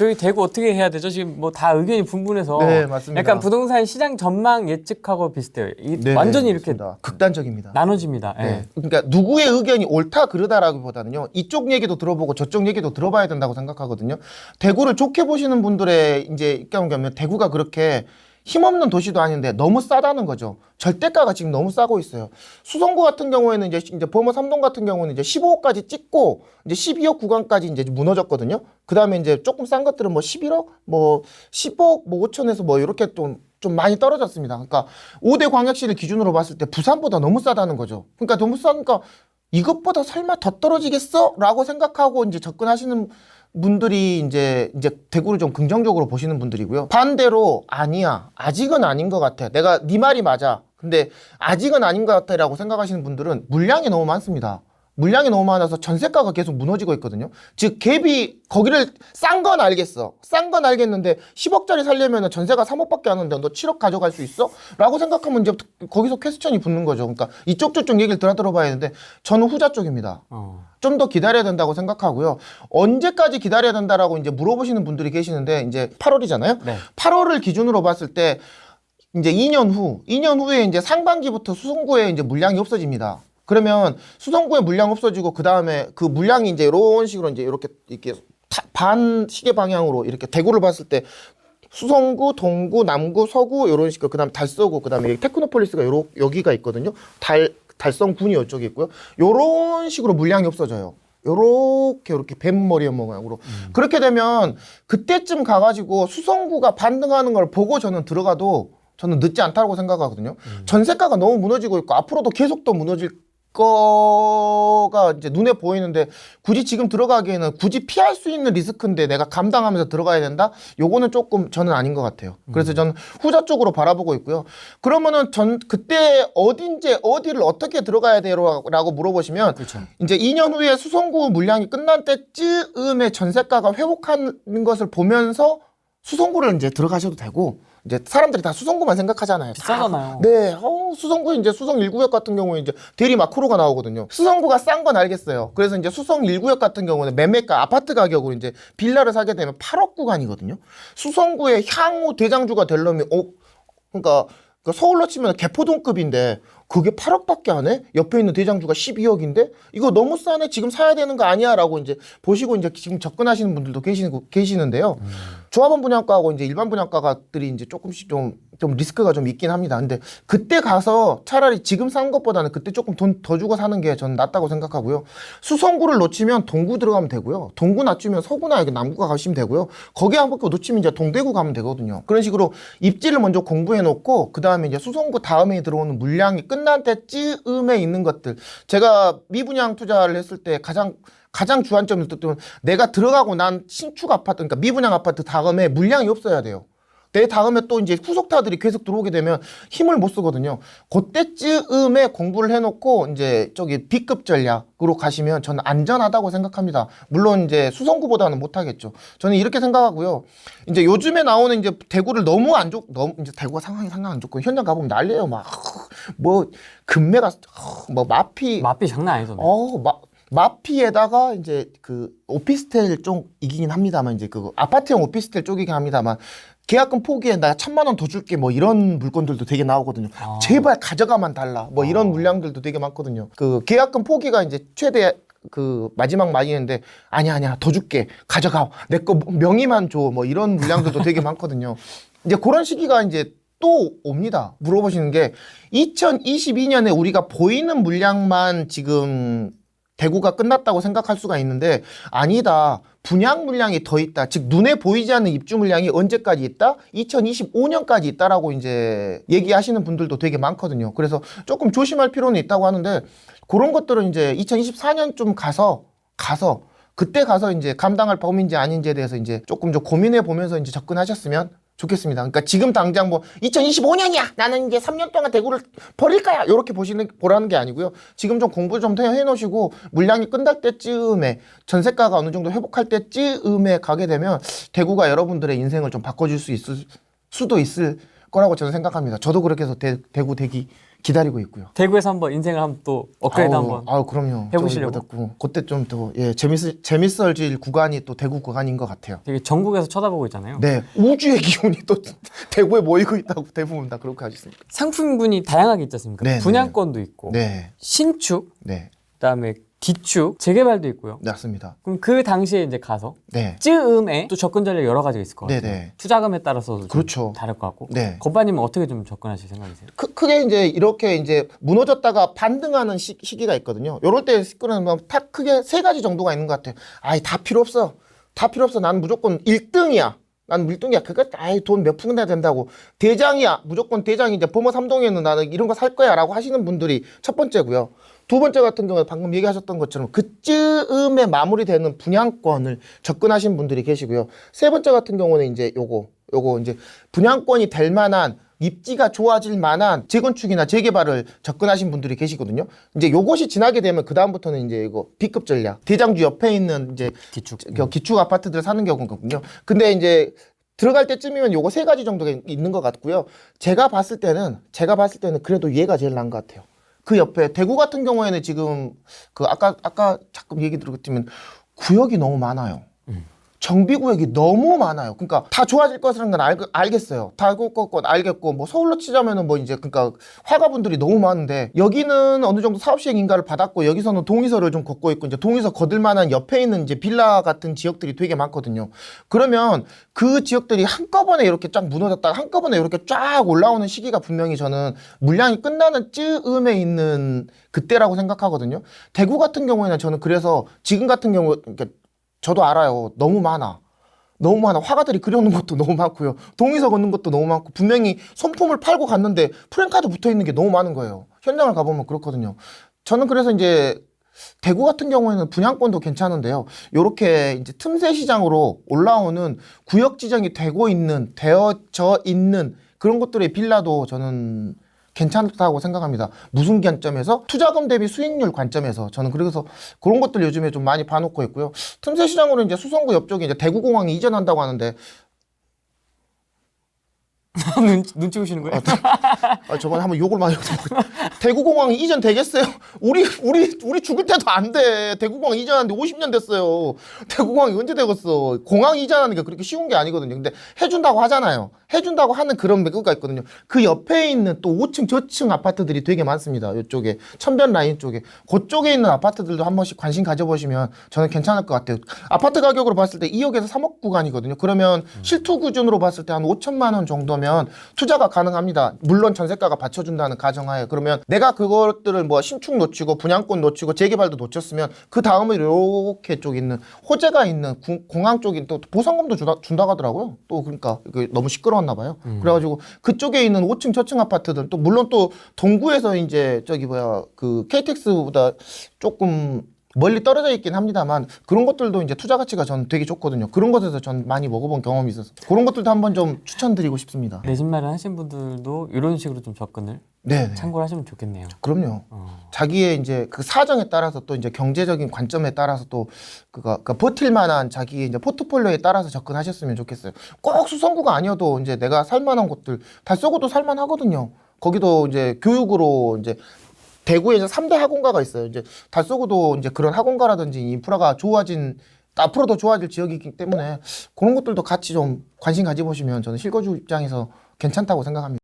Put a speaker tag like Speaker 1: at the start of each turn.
Speaker 1: 저희 대구 어떻게 해야 되죠? 지금 뭐 다 의견이 분분해서
Speaker 2: 네, 맞습니다.
Speaker 1: 약간 부동산 시장 전망 예측하고 비슷해요. 이
Speaker 2: 네,
Speaker 1: 완전히
Speaker 2: 네,
Speaker 1: 이렇게
Speaker 2: 맞습니다. 극단적입니다.
Speaker 1: 나눠집니다. 예.
Speaker 2: 네. 그러니까 누구의 의견이 옳다 그르다라기보다는요 이쪽 얘기도 들어보고 저쪽 얘기도 들어봐야 된다고 생각하거든요. 대구를 좋게 보시는 분들의 이제 입장을 보면 대구가 그렇게 힘없는 도시도 아닌데 너무 싸다는 거죠. 절대가가 지금 너무 싸고 있어요. 수성구 같은 경우에는 이제 이제 범어 삼동 같은 경우는 이제 15억까지 찍고 이제 12억 구간까지 이제 무너졌거든요. 그 다음에 이제 조금 싼 것들은 뭐 11억, 뭐 10억, 뭐 5천에서 뭐 이렇게 좀좀 많이 떨어졌습니다. 그러니까 5대 광역시를 기준으로 봤을 때 부산보다 너무 싸다는 거죠. 그러니까 너무 싸니까 이것보다 설마 더 떨어지겠어? 라고 생각하고 이제 접근하시는 분들이 이제 이제 대구를 좀 긍정적으로 보시는 분들이고요. 반대로 아니야. 아직은 아닌 것 같아. 내가 네 말이 맞아. 근데 아직은 아닌 것 같아라고 생각하시는 분들은 물량이 너무 많습니다. 물량이 너무 많아서 전세가가 계속 무너지고 있거든요. 즉 갭이 거기를 싼 건 알겠어. 싼 건 알겠는데 10억짜리 살려면 전세가 3억밖에 안 하는데 너 7억 가져갈 수 있어? 라고 생각하면 이제 거기서 퀘스천이 붙는 거죠. 그러니까 이쪽 저쪽 얘기를 들어 들어봐야 되는데 저는 후자 쪽입니다.
Speaker 1: 어.
Speaker 2: 좀더 기다려야 된다고 생각하고요. 언제까지 기다려야 된다라고 이제 물어보시는 분들이 계시는데 이제 8월이잖아요.
Speaker 1: 네.
Speaker 2: 8월을 기준으로 봤을 때 이제 2년 후, 2년 후에 이제 상반기부터 수성구에 이제 물량이 없어집니다. 그러면 수성구에 물량 없어지고 그 다음에 그 물량이 이제 이런 식으로 이제 이렇게 이렇게 타- 반 시계 방향으로 이렇게 대구를 봤을 때 수성구, 동구, 남구, 서구 이런 식으로 그다음 달서구 그다음에 테크노폴리스가 요러, 여기가 있거든요. 달 달성군이 이쪽에 있고요. 요런 식으로 물량이 없어져요. 요렇게 요렇게 뱀머리 모양으로 그렇게 되면 그때쯤 가가지고 수성구가 반등하는 걸 보고 저는 들어가도 저는 늦지 않다고 생각하거든요. 전세가가 너무 무너지고 있고 앞으로도 계속 더 무너질 거가 이제 눈에 보이는데 굳이 지금 들어가기에는 굳이 피할 수 있는 리스크인데 내가 감당하면서 들어가야 된다? 요거는 조금 저는 아닌 것 같아요. 그래서 저는 후자 쪽으로 바라보고 있고요. 그러면은 전 그때 어딘지 어디를 어떻게 들어가야 돼요라고 물어보시면
Speaker 1: 그렇죠.
Speaker 2: 이제 2년 후에 수성구 물량이 끝난 때쯤에 전세가가 회복하는 것을 보면서 수성구를 이제 들어가셔도 되고 이제 사람들이 다 수성구만 생각하잖아요. 다
Speaker 1: 비싸잖아요.
Speaker 2: 네, 어, 수성구 이제 수성 1구역 같은 경우에 이제 대리 마크로가 나오거든요. 수성구가 싼 건 알겠어요. 그래서 이제 수성 1구역 같은 경우는 매매가 아파트 가격으로 이제 빌라를 사게 되면 8억 구간이거든요. 수성구의 향후 대장주가 되려면 어, 그러니까 그 서울로 치면 개포동급인데 그게 8억밖에 안 해? 옆에 있는 대장주가 12억인데 이거 너무 싸네. 지금 사야 되는 거 아니야라고 이제 보시고 이제 지금 접근하시는 분들도 계시는 계시는데요. 조합원 분양가하고 이제 일반 분양가들이 이제 조금씩 좀, 좀 리스크가 좀 있긴 합니다. 근데 그때 가서 차라리 지금 산 것보다는 그때 조금 돈 더 주고 사는 게 저는 낫다고 생각하고요. 수성구를 놓치면 동구 들어가면 되고요. 동구 낮추면 서구나 남구가 가시면 되고요. 거기 한 바퀴 놓치면 이제 동대구 가면 되거든요. 그런 식으로 입지를 먼저 공부해 놓고 그 다음에 이제 수성구 다음에 들어오는 물량이 끝난 때쯤에 있는 것들. 제가 미분양 투자를 했을 때 가장 가장 주안점이 있었던 내가 들어가고 난 신축 아파트, 그러니까 미분양 아파트 다음에 물량이 없어야 돼요. 내 다음에 또 이제 후속타들이 계속 들어오게 되면 힘을 못 쓰거든요. 그때쯤에 공부를 해놓고 이제 저기 B급 전략으로 가시면 저는 안전하다고 생각합니다. 물론 이제 수성구보다는 못하겠죠. 저는 이렇게 생각하고요. 이제 요즘에 나오는 이제 대구를 너무 안 좋, 너무 이제 대구가 상황이 상황 안 좋고 현장 가보면 난리예요. 막 뭐 금매가 뭐 마피
Speaker 1: 맛비 장난 아니던데.
Speaker 2: 어, 마, 마피에다가 이제 그 오피스텔 쪽이긴 합니다만 이제 그 아파트형 오피스텔 쪽이긴 합니다만 계약금 포기에 나 천만 원 더 줄게 뭐 이런 물건들도 되게 나오거든요.
Speaker 1: 아.
Speaker 2: 제발 가져가만 달라. 뭐 이런 물량들도 되게 많거든요. 그 계약금 포기가 이제 최대 그 마지막 말이는데 아니야 아니야 더 줄게 가져가 내 거 명의만 줘 뭐 이런 물량들도 되게 많거든요. 이제 그런 시기가 이제 또 옵니다. 물어보시는 게 2022년에 우리가 보이는 물량만 지금 대구가 끝났다고 생각할 수가 있는데 아니다. 분양 물량이 더 있다. 즉 눈에 보이지 않는 입주 물량이 언제까지 있다? 2025년까지 있다라고 이제 얘기하시는 분들도 되게 많거든요. 그래서 조금 조심할 필요는 있다고 하는데 그런 것들은 이제 2024년쯤 가서 가서 그때 가서 이제 감당할 범위인지 아닌지에 대해서 이제 조금 좀 고민해 보면서 이제 접근하셨으면 좋겠습니다. 그러니까 지금 당장 뭐 2025년이야. 나는 이제 3년 동안 대구를 버릴 거야. 이렇게 보시는 보라는 게 아니고요. 지금 좀 공부 좀 해 놓으시고 물량이 끝날 때쯤에 전세가가 어느 정도 회복할 때쯤에 가게 되면 대구가 여러분들의 인생을 좀 바꿔 줄 수 있을 수도 있을 거라고 저는 생각합니다. 저도 그렇게 해서 대, 대구 대기 기다리고 있고요.
Speaker 1: 대구에서 한번 인생을 한번 또 업그레이드
Speaker 2: 아우,
Speaker 1: 한번
Speaker 2: 아우 그럼요. 해보시려고? 그때 좀 더 예, 재밌을 재밌어질 구간이 또 대구 구간인 것 같아요.
Speaker 1: 되게 전국에서 쳐다보고 있잖아요.
Speaker 2: 네, 우주의 기운이 또 대구에 모이고 있다고 대부분 다 그렇게 하고 있습니다.
Speaker 1: 상품군이 다양하게 있지 않습니까?
Speaker 2: 네, 네.
Speaker 1: 분양권도 있고
Speaker 2: 네,
Speaker 1: 신축,
Speaker 2: 네,
Speaker 1: 그다음에 기축, 재개발도 있고요.
Speaker 2: 맞습니다.
Speaker 1: 그럼 그 당시에 이제 가서
Speaker 2: 네,
Speaker 1: 즈음에 또 접근 전략 여러 가지가 있을 것 같아요.
Speaker 2: 네네.
Speaker 1: 투자금에 따라서도 좀
Speaker 2: 그렇죠.
Speaker 1: 다를 것 같고.
Speaker 2: 네.
Speaker 1: 건반님은 어떻게 좀 접근하실 생각이세요?
Speaker 2: 크, 크게 이제 이렇게 이제 무너졌다가 반등하는 시, 기가 있거든요. 요럴 때 시끄러운 딱 크게 세 가지 정도가 있는 것 같아요. 아이 다 필요 없어. 다 필요 없어. 난 무조건 1등이야. 난 1등이야. 그거 아이 돈 몇푼 내야 된다고. 대장이야. 무조건 대장이 이제 범어 삼동에는 나는 이런 거 살 거야라고 하시는 분들이 첫 번째고요. 두 번째 같은 경우에 방금 얘기하셨던 것처럼 그쯤에 마무리되는 분양권을 접근하신 분들이 계시고요. 세 번째 같은 경우는 이제 요거 요거 이제 분양권이 될 만한 입지가 좋아질 만한 재건축이나 재개발을 접근하신 분들이 계시거든요. 이제 요것이 지나게 되면 그 다음부터는 이제 이거 B급 전략 대장주 옆에 있는 이제
Speaker 1: 기축.
Speaker 2: 그 기축 아파트들 사는 경우거든요. 근데 이제 들어갈 때쯤이면 요거 세 가지 정도가 있는 것 같고요. 제가 봤을 때는 제가 봤을 때는 그래도 얘가 제일 나은 것 같아요. 그 옆에 대구 같은 경우에는 지금 그 아까 아까 잠깐 얘기 들었지만 구역이 너무 많아요. 정비구역이 너무 많아요. 그러니까 다 좋아질 것이라는 건 알, 알겠어요. 다 알고 건 알겠고 뭐 서울로 치자면은 뭐 이제 그러니까 화가분들이 너무 많은데 여기는 어느 정도 사업 시행 인가를 받았고 여기서는 동의서를 좀 걷고 있고 이제 동의서 거둘 만한 옆에 있는 이제 빌라 같은 지역들이 되게 많거든요. 그러면 그 지역들이 한꺼번에 이렇게 쫙 무너졌다가 한꺼번에 이렇게 쫙 올라오는 시기가 분명히 저는 물량이 끝나는 쯤에 있는 그때라고 생각하거든요. 대구 같은 경우에는 저는 그래서 지금 같은 경우 그러니까 저도 알아요. 너무 많아. 너무 많아. 화가들이 그려놓은 것도 너무 많고요. 동의서 걷는 것도 너무 많고 분명히 손품을 팔고 갔는데 프랜카드 붙어 있는 게 너무 많은 거예요. 현장을 가보면 그렇거든요. 저는 그래서 이제 대구 같은 경우에는 분양권도 괜찮은데요. 요렇게 이제 틈새 시장으로 올라오는 구역 지정이 되고 있는 되어져 있는 그런 것들의 빌라도 저는 괜찮다고 생각합니다. 무슨 관점에서 투자금 대비 수익률 관점에서 저는 그래서 그런 것들 요즘에 좀 많이 봐놓고 있고요. 틈새 시장으로 이제 수성구 옆쪽에 이제 대구공항이 이전한다고 하는데
Speaker 1: 눈, 눈 찍으시는 거예요?
Speaker 2: 아, 저번에 한번 욕을 많이 해서 대구공항 이전 되겠어요? 우리 우리 우리 죽을 때도 안 돼. 대구공항 이전하는데 50년 됐어요. 대구공항이 언제 되겠어? 공항 이전하는 게 그렇게 쉬운 게 아니거든요. 근데 해준다고 하잖아요. 해준다고 하는 그런 매구가 있거든요. 그 옆에 있는 또 5층 저층 아파트들이 되게 많습니다. 이쪽에 천변 라인 쪽에 그쪽에 있는 아파트들도 한 번씩 관심 가져보시면 저는 괜찮을 것 같아요. 아파트 가격으로 봤을 때 2억에서 3억 구간이거든요. 그러면 실투 기준으로 봤을 때 한 5천만 원 정도면 투자가 가능합니다. 물론 전세가가 받쳐준다는 가정하에 그러면 내가 그것들을 뭐 신축 놓치고 분양권 놓치고 재개발도 놓쳤으면 그 다음에 이렇게 쪽 있는 호재가 있는 구- 공항 쪽인 또 보상금도 주다, 준다고 하더라고요. 또 그러니까 이게 너무 시끄러웠나 봐요. 그래가지고 그쪽에 있는 5층 저층 아파트들 또 물론 또 동구에서 이제 저기 뭐야 그 KTX보다 조금 멀리 떨어져 있긴 합니다만 그런 것들도 이제 투자 가치가 전 되게 좋거든요. 그런 것에서 전 많이 먹어본 경험이 있어서 그런 것들도 한번 좀 추천드리고 싶습니다.
Speaker 1: 내 집 마련 하신 분들도 이런 식으로 좀 접근을
Speaker 2: 네, 네.
Speaker 1: 참고를 하시면 좋겠네요.
Speaker 2: 그럼요.
Speaker 1: 어.
Speaker 2: 자기의 이제 그 사정에 따라서 또 이제 경제적인 관점에 따라서 또 그가 그러니까 버틸 만한 자기의 이제 포트폴리오에 따라서 접근하셨으면 좋겠어요. 꼭 수성구가 아니어도 이제 내가 살 만한 곳들 달서구도 살 만하거든요. 거기도 이제 교육으로 이제 대구에 이제 3대 학원가가 있어요. 이제 달서구도 이제 그런 학원가라든지 인프라가 좋아진 앞으로 더 좋아질 지역이기 때문에 그런 것들도 같이 좀 관심 가져보시면 저는 실거주 입장에서 괜찮다고 생각합니다.